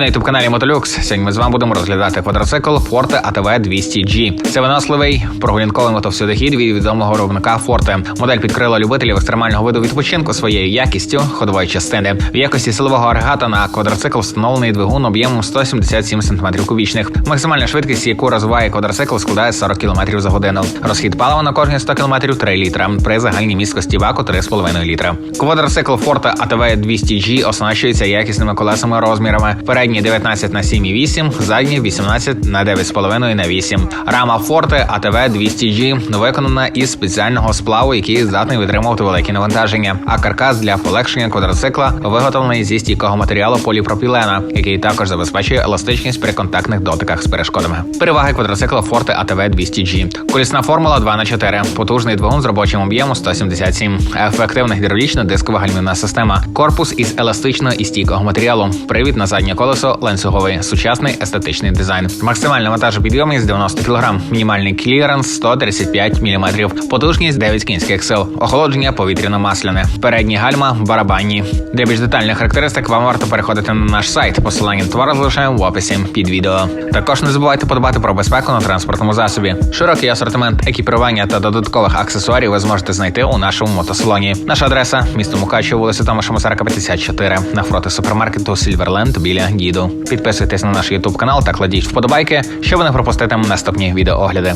на youtube каналі Мотолюкс. Сьогодні ми з вами будемо розглядати квадроцикл Forte ATV 200G. Це виносливий прогулянковий мотовсюдохід від відомого виробника Forte. Модель підкрила любителів екстремального виду відпочинку своєю якістю ходової частини. В якості силового агрегата на квадроцикл встановлений двигун об'ємом 177 см кубічних. Максимальна швидкість, яку розвиває квадроцикл, складає 40 км за годину. Розхід палива на кожні 100 км 3 літра при загальній місткості баку 3,5 літра. Квадроцикл Forte ATV 200G оснащується якісними колесами розмірами. Передні 19 на 7,8, задні 18 на 9,5 на 8. Рама Forte ATV 200G виконана із спеціального сплаву, який здатний витримувати великі навантаження. А каркас для полегшення квадроцикла виготовлений зі стійкого матеріалу поліпропілена, який також забезпечує еластичність при контактних дотиках з перешкодами. Переваги квадроцикла Forte ATV 200G. Колісна формула 2 на 4 потужний двигун з робочим об'ємом 177, ефективна гідравлічна дискова гальмівна система, корпус із еластичного і стійкого матеріалу, привід на заднє колесо ланцюговий, сучасний естетичний дизайн. Максимальна вантажопідйомність 90 кг, мінімальний кліренс 135 мм, потужність 9 кінських сил, охолодження повітряно-масляне, передні гальма, барабанні. Для більш детальних характеристик вам варто переходити на наш сайт. Посилання на товар залишаємо в описі під відео. Також не забувайте подбати про безпеку на транспортному засобі. Широкий асортимент екіпірування та додаткових аксесуарів ви зможете знайти у нашому мотосалоні. Наша адреса місто Мукачево, вулиця Томаша Масарка, 54, навпроти супермаркету Сільверленд біля Діду. Підписуйтесь на наш ютуб канал та кладіть вподобайки, щоб не пропустити наступні відеоогляди.